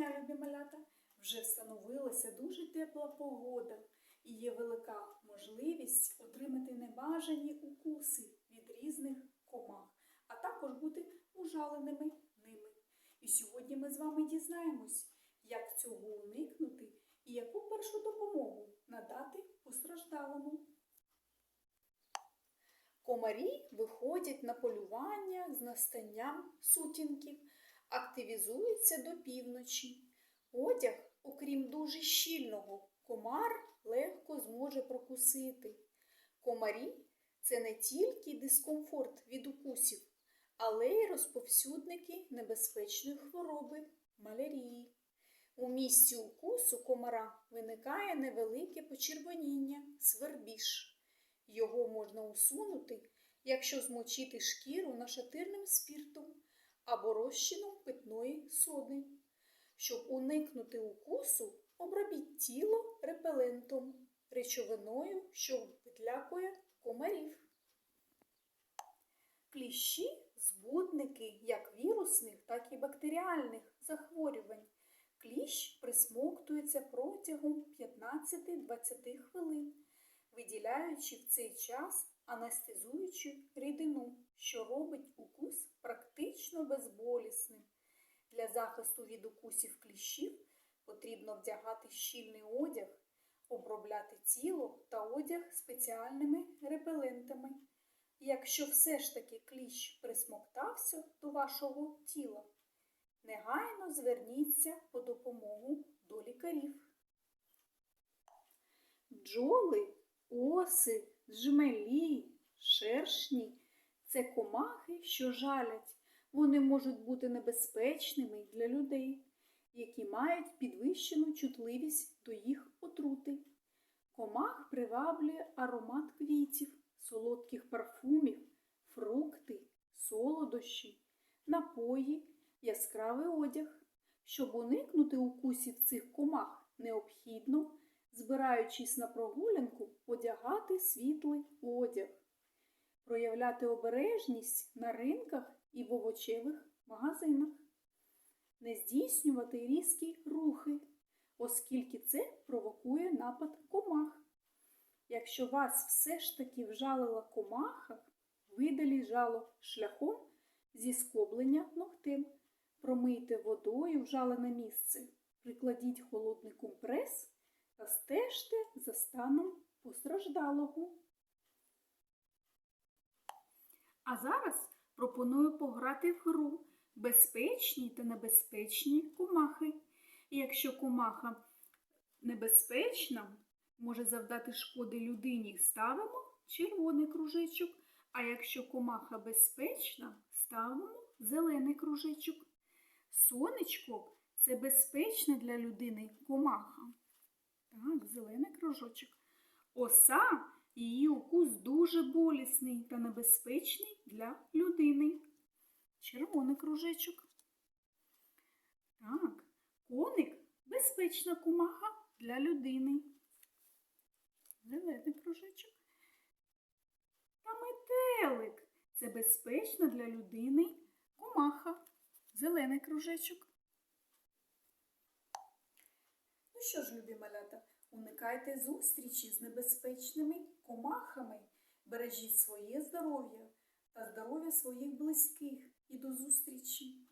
дня, любі малята! Вже встановилася дуже тепла погода і є велика можливість отримати небажані укуси від різних комах, а також бути ужаленими ними. І сьогодні ми з вами дізнаємось, як цього уникнути і яку першу допомогу надати постраждалому. Комарі виходять на полювання з настанням сутінків, активізуються до півночі. Одяг, окрім дуже щільного, комар легко зможе прокусити. Комарі це не тільки дискомфорт від укусів, але й розповсюдники небезпечної хвороби малярії. У місці укусу комара виникає невелике почервоніння, свербіж. Його можна усунути, якщо змочити шкіру нашатирним спіртом або розчином питної соди. Щоб уникнути укусу, обробіть тіло репелентом, речовиною, що відлякує комарів. Кліщі збудники як вірусних, так і бактеріальних захворювань. Кліщ присмоктується протягом 15-20 хвилин, виділяючи в цей час анестезуючу рідину, що робить укус практично безболісним. Для захисту від укусів кліщів потрібно вдягати щільний одяг, обробляти тіло та одяг спеціальними репелентами. Якщо все ж таки кліщ присмоктався до вашого тіла, негайно зверніться по допомогу до лікарів. Бджоли, оси, жмелі, шершні це комахи, що жалять. Вони можуть бути небезпечними для людей, які мають підвищену чутливість до їх отрути. Комах приваблює аромат квітів, солодких парфумів, фрукти, солодощі, напої, яскравий одяг. Щоб уникнути укусів цих комах, необхідно, збираючись на прогулянку, одягати світлий одяг, проявляти обережність на ринках і в овочевих магазинах, не здійснювати різкі рухи, оскільки це провокує напад комах. Якщо вас все ж таки вжалила комаха, видаліть жало шляхом зі скоблення ногтем, промийте водою вжалене місце, прикладіть холодний компрес та стежте за станом постраждалого. А зараз пропоную пограти в гру безпечні та небезпечні комахи. І якщо комаха небезпечна, може завдати шкоди людині, ставимо червоний кружечок. А якщо комаха безпечна, ставимо зелений кружечок. Сонечко це безпечне для людини комаха. Так, зелений кружочок. Оса її укус дуже болісний та небезпечний для людини. Червоний кружечок. Так, коник безпечна комаха для людини. Зелений кружечок. Та метелик це безпечна для людини комаха. Зелений кружечок. Ну що ж, любі малята, уникайте зустрічі з небезпечними комахами, бережіть своє здоров'я та здоров'я своїх близьких і до зустрічі!